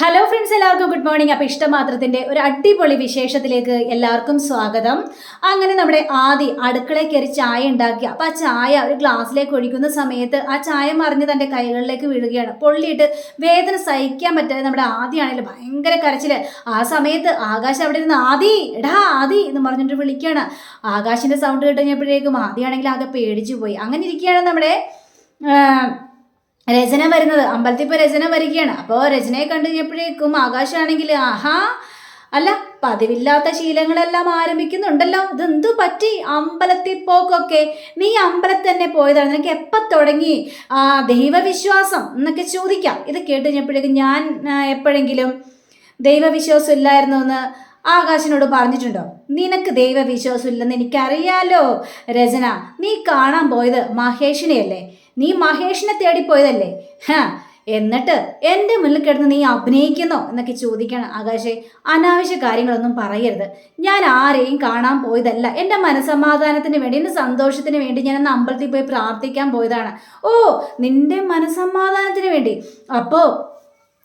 Hello friends എല്ലാവർക്കും good morning അപ്പോൾ ഇഷ്ടമാത്രത്തിന്റെ ഒരു അടിപൊളി വിശേഷത്തിലേക്ക് എല്ലാവർക്കും സ്വാഗതം. അങ്ങനെ നമ്മുടെ ആദി അടുക്കളയിൽ കയറി ചായ ഉണ്ടാക്കി. അപ്പോൾ ആ ചായ ഒരു ഗ്ലാസ്സിലേക്ക് ഒഴിക്കുന്ന സമയത്ത് ആ ചായ മറിഞ്ഞ് തന്റെ കൈകളിലേക്ക് വീഴുകയാണ്. പൊള്ളിയിട്ട് വേദന സഹിക്കാൻ പറ്റാതെ നമ്മുടെ ആദിയാണെങ്കിൽ ഭയങ്കര കരച്ചിൽ ആ സമയത്ത് ആകാശ് അവിടെ നിന്ന് ആദി എടാ ആദി എന്ന് പറഞ്ഞിട്ട് വിളിക്കുകയാണ്. ആകാശിന്റെ സൗണ്ട് കേട്ട് കഴിഞ്ഞപ്പോഴേക്കും ആദിയാണെങ്കിൽ ആകെ പേടിച്ചു പോയി. അങ്ങനെ ഇരിക്കുകയാണ് നമ്മുടെ രചന വരുന്നത്. അമ്പലത്തിൽ ഇപ്പോൾ രചന വരികയാണ്. അപ്പോൾ രചനയെ കണ്ടു കഴിഞ്ഞപ്പോഴേക്കും ആകാശമാണെങ്കിൽ ആഹാ അല്ല പതിവില്ലാത്ത ശീലങ്ങളെല്ലാം ആരംഭിക്കുന്നുണ്ടല്ലോ. ഇതെന്തു പറ്റി? അമ്പലത്തിൽ പോക്കൊക്കെ. നീ അമ്പലത്തിൽ തന്നെ പോയതാണ്. നിനക്ക് എപ്പം തുടങ്ങി? ദൈവവിശ്വാസം എന്നൊക്കെ ചോദിക്കാം. ഇത് കേട്ട് കഴിഞ്ഞപ്പോഴേക്കും ഞാൻ എപ്പോഴെങ്കിലും ദൈവവിശ്വാസം ഇല്ലായിരുന്നു എന്ന് ആകാശിനോട് പറഞ്ഞിട്ടുണ്ടോ? നിനക്ക് ദൈവവിശ്വാസം ഇല്ലെന്ന് എനിക്കറിയാലോ രചന. നീ കാണാൻ പോയത് മഹേഷിനെയല്ലേ? നീ മഹേഷിനെ തേടി പോയതല്ലേ? ഹാ എന്നിട്ട് എന്റെ മുന്നിൽ കിടന്ന് നീ അഭിനയിക്കുന്നോ എന്നൊക്കെ ചോദിക്കണം ആകാശെ. അനാവശ്യ കാര്യങ്ങളൊന്നും പറയരുത്. ഞാൻ ആരെയും കാണാൻ പോയതല്ല. എന്റെ മനസമാധാനത്തിന് വേണ്ടി എന്റെ സന്തോഷത്തിന് വേണ്ടി ഞാൻ അമ്പലത്തിൽ പോയി പ്രാർത്ഥിക്കാൻ പോയതാണ്. ഓ നിന്റെ മനസമാധാനത്തിന് വേണ്ടി. അപ്പോൾ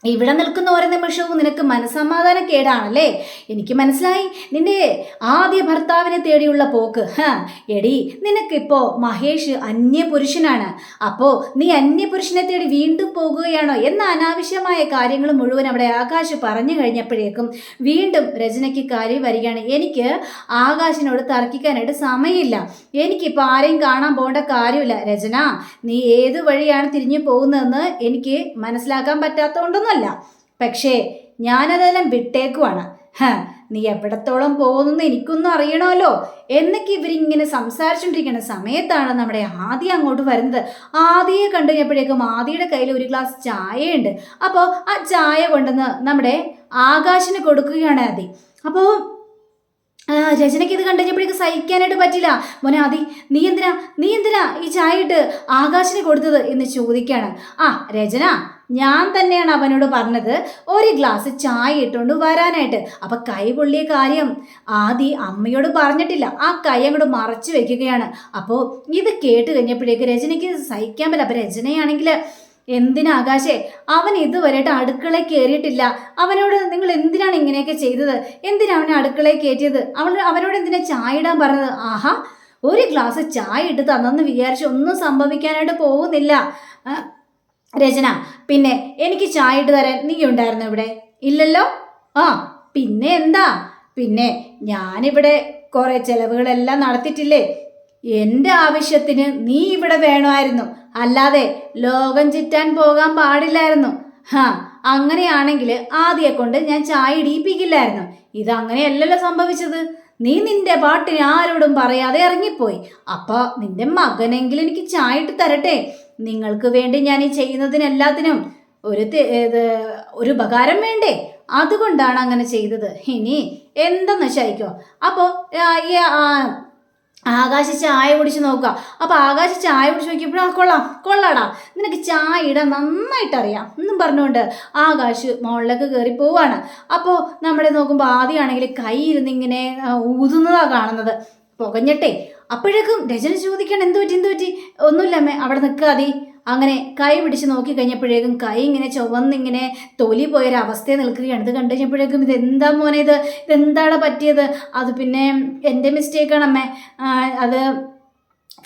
ഇവിടെ നിൽക്കുന്ന ഓരോ നിമിഷവും നിനക്ക് മനസ്സമാധാന കേടാണല്ലേ? എനിക്ക് മനസ്സിലായി. നിന്റെ ആദ്യ ഭർത്താവിനെ തേടിയുള്ള പോക്ക് ഹ. എടി നിനക്കിപ്പോ മഹേഷ് അന്യപുരുഷനാണ്. അപ്പോൾ നീ അന്യപുരുഷനെ തേടി വീണ്ടും പോകുകയാണോ എന്ന അനാവശ്യമായ കാര്യങ്ങൾ മുഴുവൻ അവിടെ ആകാശ് പറഞ്ഞു കഴിഞ്ഞപ്പോഴേക്കും വീണ്ടും രചനയ്ക്ക് കാര്യം വരികയാണ്. എനിക്ക് ആകാശിനോട് തർക്കിക്കാനായിട്ട് സമയമില്ല. എനിക്കിപ്പോൾ ആരെയും കാണാൻ പോകേണ്ട കാര്യമില്ല. രചന നീ ഏത് വഴിയാണ് തിരിഞ്ഞു പോകുന്നതെന്ന് എനിക്ക് മനസ്സിലാക്കാൻ പറ്റാത്തതുകൊണ്ടൊന്നുമല്ല പക്ഷേ ഞാനതെല്ലാം വിട്ടേക്കുവാണ്. ഹ നീ എവിടത്തോളം പോകുന്നെന്ന് എനിക്കൊന്നും അറിയണമല്ലോ. എന്നൊക്കെ ഇവരിങ്ങനെ സംസാരിച്ചുകൊണ്ടിരിക്കുന്ന സമയത്താണ് നമ്മുടെ ആദ്യ അങ്ങോട്ട് വരുന്നത്. ആദ്യയെ കണ്ടു കഴിഞ്ഞപ്പോഴേക്കും ആദിയുടെ കയ്യിൽ ഒരു ഗ്ലാസ് ചായയുണ്ട്. അപ്പോൾ ആ ചായ കൊണ്ടുവന്ന് നമ്മുടെ ആകാശിന് കൊടുക്കുകയാണ് ആദി. അപ്പോൾ രചനയ്ക്ക് ഇത് കണ്ടുകഴിഞ്ഞപ്പോഴേക്ക് സഹിക്കാനായിട്ട് പറ്റില്ല. മോനെ ആദി നീ എന്തിനാ നീ എന്തിനാ ഈ ചായ ഇട്ട് ആകാശിന് കൊടുത്തത് എന്ന് ചോദിക്കുകയാണ്. ആ രചന ഞാൻ തന്നെയാണ് അവനോട് പറഞ്ഞത്. ഒരു ഗ്ലാസ് ചായ ഇട്ടുകൊണ്ട് വരാനായിട്ട്. അപ്പം കൈ പൊള്ളിയ കാര്യം ആദി അമ്മയോട് പറഞ്ഞിട്ടില്ല. ആ കൈ അങ്ങോട്ട് മറച്ചു വെക്കുകയാണ്. അപ്പോൾ ഇത് കേട്ട് കഴിഞ്ഞപ്പോഴേക്ക് രചനയ്ക്ക് സഹിക്കാൻ പറ്റില്ല. അപ്പം രചനയാണെങ്കിൽ എന്തിനാകാശേ അവൻ ഇതുവരെയായിട്ട് അടുക്കളയിൽ കയറിയിട്ടില്ല. അവനോട് നിങ്ങൾ എന്തിനാണ് ഇങ്ങനെയൊക്കെ ചെയ്തത്? എന്തിനാണ് അവനെ അടുക്കളയിൽ കയറ്റിയത്? അവൻ അവനോട് എന്തിനാ ചായ ഇടാൻ പറഞ്ഞത്? ആഹാ ഒരു ഗ്ലാസ് ചായ ഇട്ട് തന്നെന്ന് വിചാരിച്ച് ഒന്നും സംഭവിക്കാനായിട്ട് പോകുന്നില്ല. രചന പിന്നെ എനിക്ക് ചായ ഇട്ട് തരാൻ നീ ഉണ്ടായിരുന്നു ഇവിടെ? ഇല്ലല്ലോ. ആ പിന്നെ എന്താ? പിന്നെ ഞാനിവിടെ കുറേ ചെലവുകളെല്ലാം നടത്തിയിട്ടില്ലേ. എന്റെ ആവശ്യത്തിന് നീ ഇവിടെ വേണമായിരുന്നു. അല്ലാതെ ലോകം ചുറ്റാൻ പോകാൻ പാടില്ലായിരുന്നു. ഹാ അങ്ങനെയാണെങ്കിൽ ആദ്യെ കൊണ്ട് ഞാൻ ചായ ഇടിയിപ്പിക്കില്ലായിരുന്നു. ഇത് അങ്ങനെയല്ലല്ലോ സംഭവിച്ചത്. നീ നിന്റെ പാട്ടിന് ആരോടും പറയാതെ ഇറങ്ങിപ്പോയി. അപ്പോൾ നിന്റെ മകനെങ്കിലും എനിക്ക് ചായ ഇട്ട് തരട്ടെ? നിങ്ങൾക്ക് വേണ്ടി ഞാൻ ഈ ചെയ്യുന്നതിനെല്ലാത്തിനും ഒരു ഒരു ഉപകാരം വേണ്ടേ? അതുകൊണ്ടാണ് അങ്ങനെ ചെയ്തത്. ഇനി എന്തെന്ന് വെച്ചായിക്കോ അപ്പോൾ ഈ ആകാശ ചായ കുടിച്ച് നോക്കുക. അപ്പോൾ ആകാശ ചായ കുടിച്ച് നോക്കിയപ്പോൾ ആ കൊള്ളാം കൊള്ളാടാ. നിനക്ക് ചായ ഇടാൻ നന്നായിട്ട് അറിയാം എന്നും പറഞ്ഞുകൊണ്ട് ആകാശ് മുകളിലേക്ക് കയറി പോവാണ്. അപ്പോൾ നമ്മളെ നോക്കുമ്പോൾ ആദ്യമാണെങ്കിൽ കൈ ഇരുന്നിങ്ങനെ ഊതുന്നതാണ് ഊതുന്നതാ കാണുന്നത്. പുകഞ്ഞിട്ടെ അപ്പോഴേക്കും രചന ചോദിക്കണം എന്തു പറ്റി എന്തു പറ്റി? ഒന്നുമില്ല അമ്മേ അവിടെ നിൽക്കാതെ. അങ്ങനെ കൈ പിടിച്ച് നോക്കി കഴിഞ്ഞപ്പോഴേക്കും കൈ ഇങ്ങനെ ചുവന്നിങ്ങനെ തൊലി പോയൊരവസ്ഥ നിൽക്കുകയാണ്. ഇത് കണ്ടു കഴിഞ്ഞപ്പോഴേക്കും ഇത് എന്താ മോനെ ഇത്? ഇതെന്താണ് പറ്റിയത്? അത് പിന്നെ എന്റെ മിസ്റ്റേക്കാണ് അമ്മേ. അത്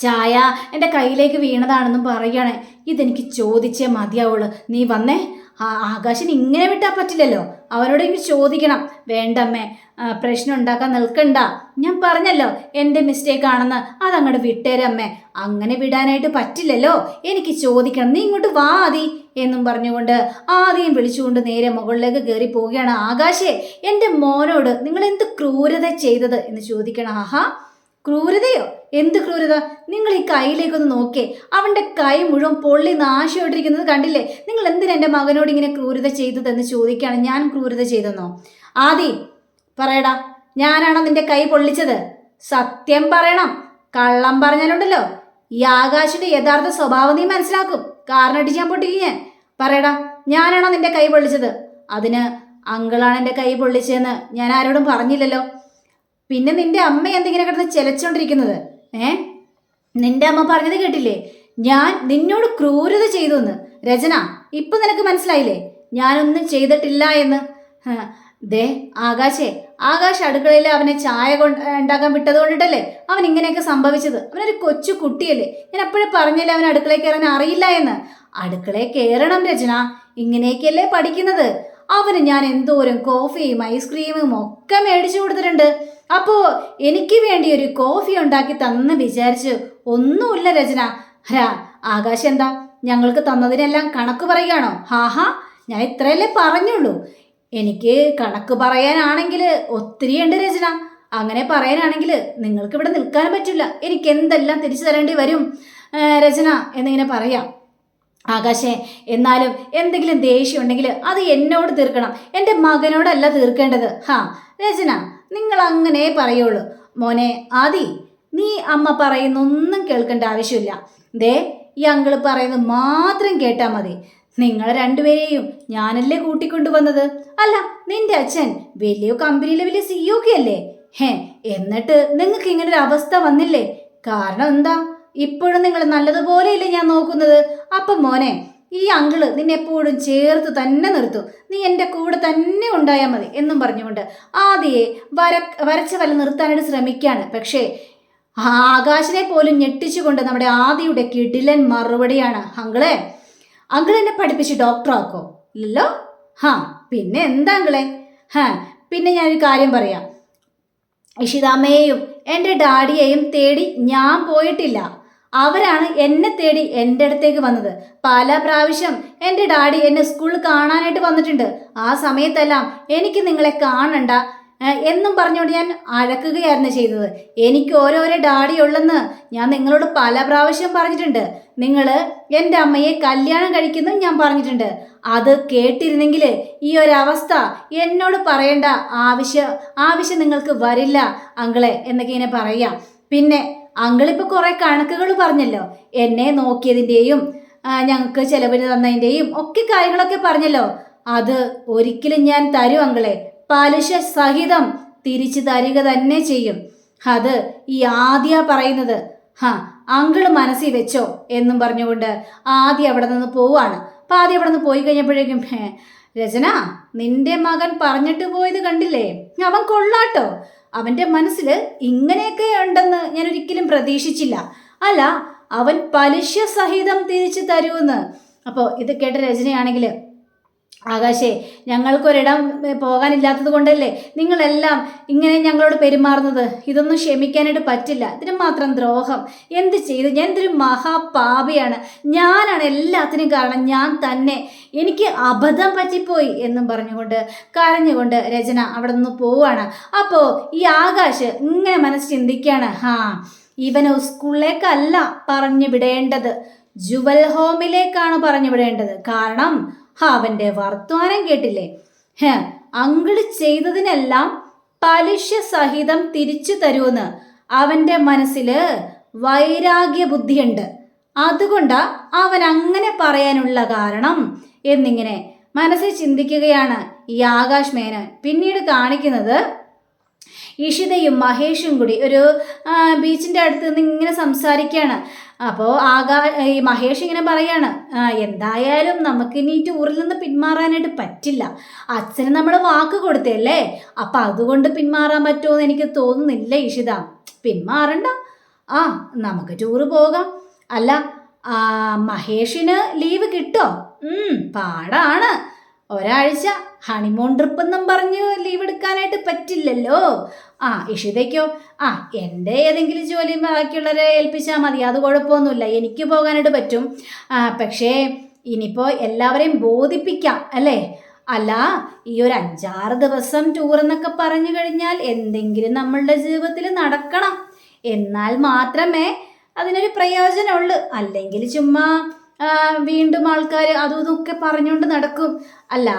ചായ എന്റെ കയ്യിലേക്ക് വീണതാണെന്നും പറയുകയാണ്. ഇതെനിക്ക് ചോദിച്ചേ മതിയാവുള്ളൂ. നീ വന്നേ ആകാശിന് ഇങ്ങനെ വിട്ടാൽ പറ്റില്ലല്ലോ. അവരോട് ചോദിക്കണം. വേണ്ടമ്മേ പ്രശ്നം ഉണ്ടാക്കാൻ നിൽക്കണ്ട. ഞാൻ പറഞ്ഞല്ലോ എന്റെ മിസ്റ്റേക്ക് ആണെന്ന്. അതങ്ങോട്ട് വിട്ടേരമ്മേ. അങ്ങനെ വിടാനായിട്ട് പറ്റില്ലല്ലോ. എനിക്ക് ചോദിക്കണം നീ ഇങ്ങോട്ട് വാ ആദി എന്നും പറഞ്ഞുകൊണ്ട് ആദ്യം വിളിച്ചുകൊണ്ട് നേരെ മുകളിലേക്ക് കയറി പോവുകയാണ് ആകാശേ. എന്റെ മോനോട് നിങ്ങൾ എന്ത് ക്രൂരത ചെയ്തത്? എന്ന് ചോദിക്കണം. ആഹാ ക്രൂരതയോ? എന്ത് ക്രൂരത? നിങ്ങൾ ഈ കൈയിലേക്കൊന്ന് നോക്കേ അവന്റെ കൈ മുഴുവൻ പൊള്ളി നാശമായിട്ടിരിക്കുന്നത് കണ്ടില്ലേ? നിങ്ങൾ എന്തിനാ എന്റെ മകനോട് ഇങ്ങനെ ക്രൂരത ചെയ്തതെന്ന് ചോദിക്കുകയാണ്? ഞാൻ ക്രൂരത ചെയ്തെന്നോ? ആദി പറയടാ. ഞാനാണോ നിന്റെ കൈ പൊള്ളിച്ചത്? സത്യം പറയണം. കള്ളം പറഞ്ഞാലുണ്ടല്ലോ. ഈ ആകാശിന്റെ യഥാർത്ഥ സ്വഭാവം നീ മനസ്സിലാക്കും. കാരണം അടിച്ച് ഞാൻ പൊട്ടിക്കും ഞാൻ. പറയടാ ഞാനാണോ നിന്റെ കൈ പൊള്ളിച്ചത്? അതിന് അങ്കിളാണ് എന്റെ കൈ പൊള്ളിച്ചതെന്ന് ഞാൻ ആരോടും പറഞ്ഞില്ലല്ലോ. പിന്നെ നിന്റെ അമ്മ എന്തിങ്ങനെ കിടന്ന് ചെലച്ചോണ്ടിരിക്കുന്നത്? ഏ? നിന്റെ അമ്മ പറഞ്ഞത് കേട്ടില്ലേ? ഞാൻ നിന്നോട് ക്രൂരത ചെയ്തു എന്ന് രചന ഇപ്പൊ നിനക്ക് മനസ്സിലായില്ലേ? ഞാനൊന്നും ചെയ്തിട്ടില്ല എന്ന്. ദേ ആകാശേ ആകാശ് അടുക്കളയിൽ അവനെ ചായ കൊണ്ട് ഉണ്ടാക്കാൻ വിട്ടത് കൊണ്ടിട്ടല്ലേ? അവൻ ഇങ്ങനെയൊക്കെ സംഭവിച്ചത്. അവനൊരു കൊച്ചു കുട്ടിയല്ലേ? ഞാൻ അപ്പോഴേ പറഞ്ഞില്ലേ അവൻ അടുക്കളയിൽ കയറാൻ അറിയില്ല എന്ന്? അടുക്കളയിൽ കയറണം രചന. ഇങ്ങനെയൊക്കെയല്ലേ പഠിക്കുന്നത്? അവന് ഞാൻ എന്തോരം കോഫിയും ഐസ്ക്രീമും ഒക്കെ മേടിച്ചു കൊടുത്തിട്ടുണ്ട്. അപ്പോ എനിക്ക് വേണ്ടി ഒരു കോഫി ഉണ്ടാക്കി തന്ന് വിചാരിച്ച് ഒന്നുമില്ല രചന. ഹരാ ആകാശ് എന്താ? ഞങ്ങൾക്ക് തന്നതിനെല്ലാം കണക്ക് പറയുകയാണോ? ഹാഹാ ഞാൻ ഇത്രയല്ലേ പറഞ്ഞുള്ളൂ. എനിക്ക് കണക്ക് പറയാനാണെങ്കിൽ ഒത്തിരിയുണ്ട് രചന. അങ്ങനെ പറയാനാണെങ്കിൽ നിങ്ങൾക്ക് ഇവിടെ നിൽക്കാൻ പറ്റില്ല. എനിക്ക് എന്തെല്ലാം തിരിച്ചു തരേണ്ടി വരും? രചന എന്നിങ്ങനെ പറയാം. ആകാശേ എന്നാലും എന്തെങ്കിലും ദേഷ്യം ഉണ്ടെങ്കിൽ അത് എന്നോട് തീർക്കണം. എന്റെ മകനോടല്ല തീർക്കേണ്ടത്. ഹാ രചന നിങ്ങൾ അങ്ങനെ പറയുള്ളൂ. മോനെ ആദി നീ അമ്മ പറയുന്നൊന്നും കേൾക്കേണ്ട ആവശ്യമില്ല. ദേ ഈ അങ്കിൾ പറയുന്നത് മാത്രം കേട്ടാൽ മതി. നിങ്ങൾ രണ്ടുപേരെയും ഞാനല്ലേ കൂട്ടിക്കൊണ്ടുവന്നത്? അല്ല നിന്റെ അച്ഛൻ വലിയ കമ്പനിയിലെ വലിയ സിഇഒ ഒക്കെ അല്ലേ? ഹേ എന്നിട്ട് നിങ്ങൾക്ക് ഇങ്ങനെ ഒരു അവസ്ഥ വന്നില്ലേ? കാരണം എന്താ? ഇപ്പോഴും നിങ്ങൾ നല്ലതുപോലെയല്ലേ ഞാൻ നോക്കുന്നത്? അപ്പം മോനെ ഈ അങ്കിൾ നിന്നെ എപ്പോഴും ചേർത്ത് തന്നെ നിർത്തും. നീ എന്റെ കൂടെ തന്നെ ഉണ്ടായാൽ മതി എന്നും പറഞ്ഞുകൊണ്ട് ആദ്യയെ വര വരച്ച വല്ല നിർത്താനായിട്ട് ശ്രമിക്കുകയാണ് പക്ഷേ ആകാശിനെ പോലും ഞെട്ടിച്ചുകൊണ്ട് നമ്മുടെ ആദിയുടെ കിടിലൻ മറുപടിയാണ് അങ്കിളെ. അങ്കിൾ എന്നെ പഠിപ്പിച്ച് ഡോക്ടറാക്കോ ഇല്ലല്ലോ? ഹാ പിന്നെ എന്താ അങ്കിളെ? ഹാ പിന്നെ ഞാനൊരു കാര്യം പറയാം. ഇഷിതാമ്മയെയും എന്റെ ഡാഡിയെയും തേടി ഞാൻ പോയിട്ടില്ല. അവരാണ് എന്നെ തേടി എന്റെ അടുത്തേക്ക് വന്നത്. പല പ്രാവശ്യം എന്റെ ഡാഡി എന്നെ സ്കൂളിൽ കാണാനായിട്ട് വന്നിട്ടുണ്ട്. ആ സമയത്തെല്ലാം എനിക്ക് നിങ്ങളെ കാണണ്ട എന്നും പറഞ്ഞുകൊണ്ട് ഞാൻ അഴക്കുകയായിരുന്നു ചെയ്തത്. എനിക്ക് ഓരോരോ ഡാഡി ഉള്ളെന്ന് ഞാൻ നിങ്ങളോട് പല പ്രാവശ്യം പറഞ്ഞിട്ടുണ്ട്. നിങ്ങൾ എന്റെ അമ്മയെ കല്യാണം കഴിക്കുന്നു ഞാൻ പറഞ്ഞിട്ടുണ്ട്. അത് കേട്ടിരുന്നെങ്കിൽ ഈ ഒരവസ്ഥ എന്നോട് പറയേണ്ട ആവശ്യം ആവശ്യം നിങ്ങൾക്ക് വരില്ല അങ്കളെ എന്നൊക്കെ ഇങ്ങനെ പറയാം. പിന്നെ അങ്കിളിപ്പോൾ കുറേ കണക്കുകൾ പറഞ്ഞല്ലോ. എന്നെ നോക്കിയതിന്റെയും ഞങ്ങൾക്ക് ചെലവിന് തന്നതിന്റെയും ഒക്കെ കാര്യങ്ങളൊക്കെ പറഞ്ഞല്ലോ. അത് ഒരിക്കലും ഞാൻ തരും അങ്കിളെ. പലിശ സഹിതം തിരിച്ചു തരിക തന്നെ ചെയ്യും. അത് ഈ ആദ്യ പറയുന്നത്. ഹാ അങ്കിൾ മനസ്സിൽ വെച്ചോ എന്നും പറഞ്ഞുകൊണ്ട് ആദ്യം അവിടെ നിന്ന് പോവാണ്. അപ്പം ആദ്യം അവിടെ നിന്ന് പോയി കഴിഞ്ഞപ്പോഴേക്കും രചന നിന്റെ മകൻ പറഞ്ഞിട്ട് പോയത് കണ്ടില്ലേ? അവൻ കൊള്ളാട്ടോ. അവന്റെ മനസ്സിൽ ഇങ്ങനെയൊക്കെ ഉണ്ടെന്ന് ഞാൻ ഒരിക്കലും പ്രതീക്ഷിച്ചില്ല. അല്ല അവൻ പലിശ സഹിതം തിരിച്ചു തരുമെന്ന് അപ്പോൾ ഇത് കേട്ട രചനയാണെങ്കിൽ ആകാശേ ഞങ്ങൾക്കൊരിടം പോകാനില്ലാത്തത് കൊണ്ടല്ലേ നിങ്ങളെല്ലാം ഇങ്ങനെ ഞങ്ങളോട് പെരുമാറുന്നത്? ഇതൊന്നും ക്ഷമിക്കാനായിട്ട് പറ്റില്ല. ഇതിന് മാത്രം ദ്രോഹം. എന്ത് ചെയ്തു? ഞാൻ ഇതൊരു മഹാപാപിയാണ്. ഞാനാണ് എല്ലാത്തിനും കാരണം. ഞാൻ തന്നെ. എനിക്ക് അബദ്ധം പറ്റിപ്പോയി എന്നും പറഞ്ഞുകൊണ്ട് കരഞ്ഞുകൊണ്ട് രചന അവിടെ നിന്ന് പോവാണ് അപ്പോൾ ഈ ആകാശ് ഇങ്ങനെ മനസ്സ് ചിന്തിക്കുകയാണ്. ഹാ ഇവനെ സ്കൂളിലേക്കല്ല പറഞ്ഞു വിടേണ്ടത് ജുവൽ ഹോമിലേക്കാണ് പറഞ്ഞു വിടേണ്ടത് കാരണം അവന്റെ വർത്തമാനം കേട്ടില്ലേ? ഹേ അങ്കിൾ ചെയ്തതിനെല്ലാം പലിശ സഹിതം തിരിച്ചു തരുമെന്ന് അവന്റെ മനസ്സിൽ വൈരാഗ്യ ബുദ്ധിയുണ്ട് അതുകൊണ്ടാ അവൻ അങ്ങനെ പറയാനുള്ള കാരണം എന്നിങ്ങനെ മനസ്സിൽ ചിന്തിക്കുകയാണ് ഈ ആകാശ് പിന്നീട് കാണിക്കുന്നത് ഇഷിതയും മഹേഷും കൂടി ഒരു ബീച്ചിന്റെ അടുത്ത് നിന്ന് ഇങ്ങനെ സംസാരിക്കുകയാണ് അപ്പോൾ ആകാ ഈ മഹേഷ് ഇങ്ങനെ പറയാണ് എന്തായാലും നമുക്ക് ഇനി ടൂറിൽ നിന്ന് പിന്മാറാനായിട്ട് പറ്റില്ല. അച്ഛന് നമ്മൾ വാക്ക് കൊടുത്തല്ലേ അപ്പം അതുകൊണ്ട് പിന്മാറാൻ പറ്റുമോ എന്ന് എനിക്ക് തോന്നുന്നില്ല ഇഷിത പിന്മാറണ്ട. ആ നമുക്ക് ടൂറ് പോകാം. അല്ല മഹേഷിന് ലീവ് കിട്ടോ? പാടാണ്. ഒരാഴ്ച ഹണിമൂൺ ട്രിപ്പ് എന്നും പറഞ്ഞ് ലീവ് എടുക്കാനായിട്ട് പറ്റില്ലല്ലോ. ആ ഇഷിതയ്ക്കോ? ആ എന്റെ ഏതെങ്കിലും ജോലി ബാക്കിയുള്ളവരെ ഏൽപ്പിച്ചാൽ മതി. അത് കുഴപ്പമൊന്നുമില്ല. എനിക്ക് പോകാനായിട്ട് പറ്റും. പക്ഷേ ഇനിയിപ്പോൾ എല്ലാവരെയും ബോധിപ്പിക്കാം അല്ലേ? അല്ല ഈ ഒരു അഞ്ചാറ് ദിവസം ടൂർ എന്നൊക്കെ പറഞ്ഞു കഴിഞ്ഞാൽ എന്തെങ്കിലും നമ്മളുടെ ജീവിതത്തിൽ നടക്കണം. എന്നാൽ മാത്രമേ അതിനൊരു പ്രയോജനമുള്ളൂ. അല്ലെങ്കിൽ ചുമ്മാ വീണ്ടും ആൾക്കാർ അതും ഇതൊക്കെ പറഞ്ഞുകൊണ്ട് നടക്കും. അല്ല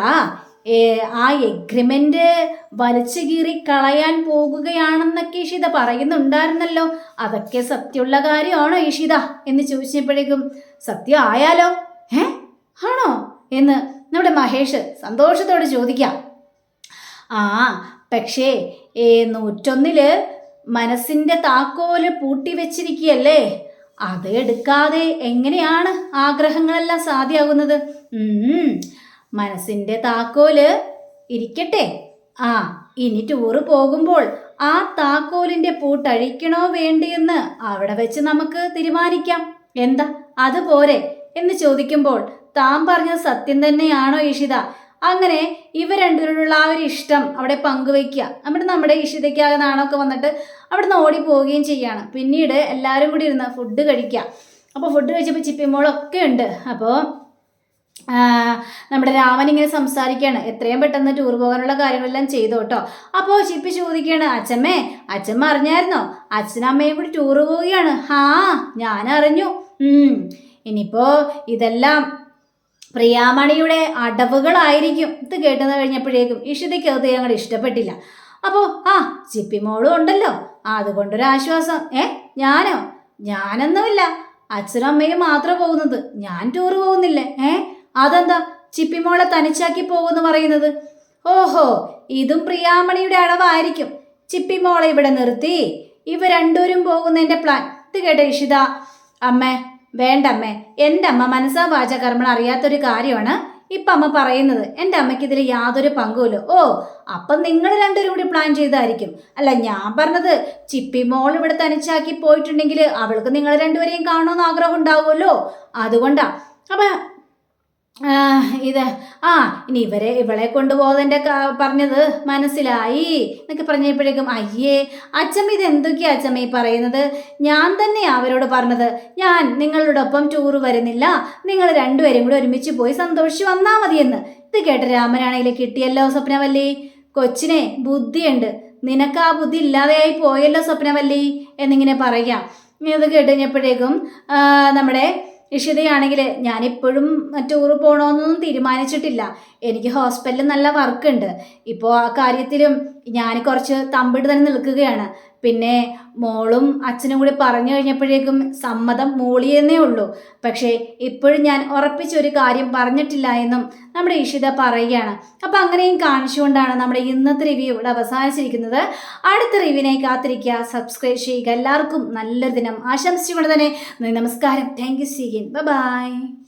ആ എഗ്രിമെന്റ് വലിച്ചു കീറി കളയാൻ പോകുകയാണെന്നൊക്കെ ഇഷിത പറയുന്നുണ്ടായിരുന്നല്ലോ. അതൊക്കെ സത്യമുള്ള കാര്യമാണോ ഇഷിത എന്ന് ചോദിച്ചപ്പോഴേക്കും സത്യം ആയാലോ? ഏ ആണോ? എന്ന് നമ്മുടെ മഹേഷ് സന്തോഷത്തോടെ ചോദിക്കാം. ആ പക്ഷേ നൂറ്റൊന്നിൽ മനസ്സിന്റെ താക്കോൽ പൂട്ടി വെച്ചിരിക്കുകയല്ലേ അത് എടുക്കാതെ എങ്ങനെയാണ് ആഗ്രഹങ്ങളെല്ലാം സാധ്യമാകുന്നത് മനസ്സിന്റെ താക്കോൽ ഇരിക്കട്ടെ. ആ ഇനി ടൂറ് പോകുമ്പോൾ ആ താക്കോലിന്റെ പൂട്ടഴിക്കണോ വേണ്ടിയെന്ന് അവിടെ വെച്ച് നമുക്ക് തീരുമാനിക്കാം. എന്താ? അതുപോരെ എന്ന് ചോദിക്കുമ്പോൾ താൻ പറഞ്ഞ സത്യം തന്നെയാണോ ഇഷിത അങ്ങനെ ഇവ രണ്ടുപേരോടുള്ള ആ ഒരു ഇഷ്ടം അവിടെ പങ്കുവയ്ക്കുക. നമ്മുടെ നമ്മുടെ ഇഷിതയ്ക്കാകെ നാണമൊക്കെ വന്നിട്ട് അവിടുന്ന് ഓടി പോവുകയും ചെയ്യാണ്. പിന്നീട് എല്ലാവരും കൂടി ഇരുന്ന് ഫുഡ് കഴിക്കുക. അപ്പോൾ ഫുഡ് കഴിച്ചപ്പോൾ ചിപ്പിമോളൊക്കെ ഉണ്ട്. അപ്പോൾ നമ്മുടെ രാമൻ ഇങ്ങനെ സംസാരിക്കുകയാണ്. എത്രയും പെട്ടെന്ന് ടൂർ പോകാനുള്ള കാര്യങ്ങളെല്ലാം ചെയ്തു കേട്ടോ. അപ്പോൾ ചിപ്പി ചോദിക്കുകയാണ് അച്ഛമ്മേ അച്ഛമ്മ അറിഞ്ഞായിരുന്നോ? അച്ഛനമ്മയും കൂടി ടൂർ പോവുകയാണ്. ഹാ ഞാൻ അറിഞ്ഞു ഇനിയിപ്പോൾ ഇനിയിപ്പോ ഇതെല്ലാം പ്രിയാമണിയുടെ അടവുകളായിരിക്കും. ഇത് കേട്ടെന്ന് കഴിഞ്ഞപ്പോഴേക്കും ഇഷിതയ്ക്ക് അത് ഞങ്ങൾ ഇഷ്ടപ്പെട്ടില്ല. അപ്പോൾ ആ ചിപ്പിമോളും ഉണ്ടല്ലോ. അതുകൊണ്ടൊരു ആശ്വാസം. ഏ ഞാനോ? ഞാനൊന്നുമില്ല. അച്ഛനും അമ്മയും മാത്രം പോകുന്നത്. ഞാൻ ടൂർ പോകുന്നില്ലേ? ഏ അതെന്താ? ചിപ്പിമോളെ തനിച്ചാക്കി പോകുമെന്ന് പറയുന്നത്? ഓഹോ ഇതും പ്രിയാമണിയുടെ അടവായിരിക്കും. ചിപ്പിമോളെ ഇവിടെ നിർത്തി. ഇവ രണ്ടുപേരും പോകുന്നതിന്റെ പ്ലാൻ ഇത് കേട്ടോ ഇഷിത. അമ്മേ വേണ്ട അമ്മേ എന്റെ അമ്മ മനസ്സാ വാച കർമ്മണം അറിയാത്തൊരു കാര്യമാണ്. ഇപ്പം അമ്മ പറയുന്നത് എന്റെ അമ്മയ്ക്ക് ഇതിൽ യാതൊരു പങ്കുമില്ല. ഓ അപ്പം നിങ്ങൾ രണ്ടുപേരും കൂടി പ്ലാൻ ചെയ്തായിരിക്കും അല്ല ഞാൻ പറഞ്ഞത് ചിപ്പി മോൾ ഇവിടെ തനിച്ചാക്കി പോയിട്ടുണ്ടെങ്കിൽ അവൾക്ക് നിങ്ങൾ രണ്ടുപേരെയും കാണണമെന്ന് ആഗ്രഹം ഉണ്ടാവുമല്ലോ. അതുകൊണ്ടാ. അപ്പം ഇത്. ആ ഇനി ഇവരെ ഇവളെ കൊണ്ടുപോകുന്നതിന്റെ പറഞ്ഞത് മനസ്സിലായി എന്നൊക്കെ പറഞ്ഞപ്പോഴേക്കും അയ്യേ അച്ഛമ്മ ഇത് എന്തൊക്കെയാ അച്ഛമ്മ ഈ പറയുന്നത്? ഞാൻ തന്നെ അവരോട് പറഞ്ഞത്. ഞാൻ നിങ്ങളോടൊപ്പം ടൂർ വരുന്നില്ല. നിങ്ങൾ രണ്ടുപേരും കൂടി ഒരുമിച്ച് പോയി സന്തോഷിച്ച് വന്നാൽ മതിയെന്ന്. ഇത് കേട്ട രാമനാണെങ്കിൽ കിട്ടിയല്ലോ സ്വപ്നവല്ലി. കൊച്ചിനെ ബുദ്ധിയുണ്ട്. നിനക്ക് ആ ബുദ്ധി ഇല്ലാതെയായി പോയല്ലോ സ്വപ്നവല്ലി എന്നിങ്ങനെ പറയാം. ഇത് കേട്ട് കഴിഞ്ഞപ്പോഴേക്കും നമ്മുടെ ഇഷിതയാണെങ്കിൽ ഞാനിപ്പോഴും ടൂർ പോകണമെന്നൊന്നും തീരുമാനിച്ചിട്ടില്ല. എനിക്ക് ഹോസ്പിറ്റലിൽ നല്ല വർക്കുണ്ട് ഇപ്പോൾ ആ കാര്യത്തിലും ഞാൻ കുറച്ച് തമ്പിട്ട് തന്നെ നിൽക്കുകയാണ്. പിന്നെ മോളും അച്ഛനും കൂടി പറഞ്ഞു കഴിഞ്ഞപ്പോഴേക്കും സമ്മതം മൂളിയെന്നേ ഉള്ളൂ. പക്ഷേ ഇപ്പോഴും ഞാൻ ഉറപ്പിച്ചൊരു കാര്യം പറഞ്ഞിട്ടില്ല എന്നും നമ്മുടെ ഇഷിത പറയുകയാണ്. അപ്പം അങ്ങനെയും കാണിച്ചുകൊണ്ടാണ് നമ്മുടെ ഇന്നത്തെ റിവ്യൂ ഇവിടെ അവസാനിച്ചിരിക്കുന്നത്. അടുത്ത റിവ്യൂവിനായി കാത്തിരിക്കുക. സബ്സ്ക്രൈബ് ചെയ്യുക. എല്ലാവർക്കും നല്ലൊരു ദിനം ആശംസിച്ചുകൊണ്ട് തന്നെ നമസ്കാരം. Thank you സീഗിൻ by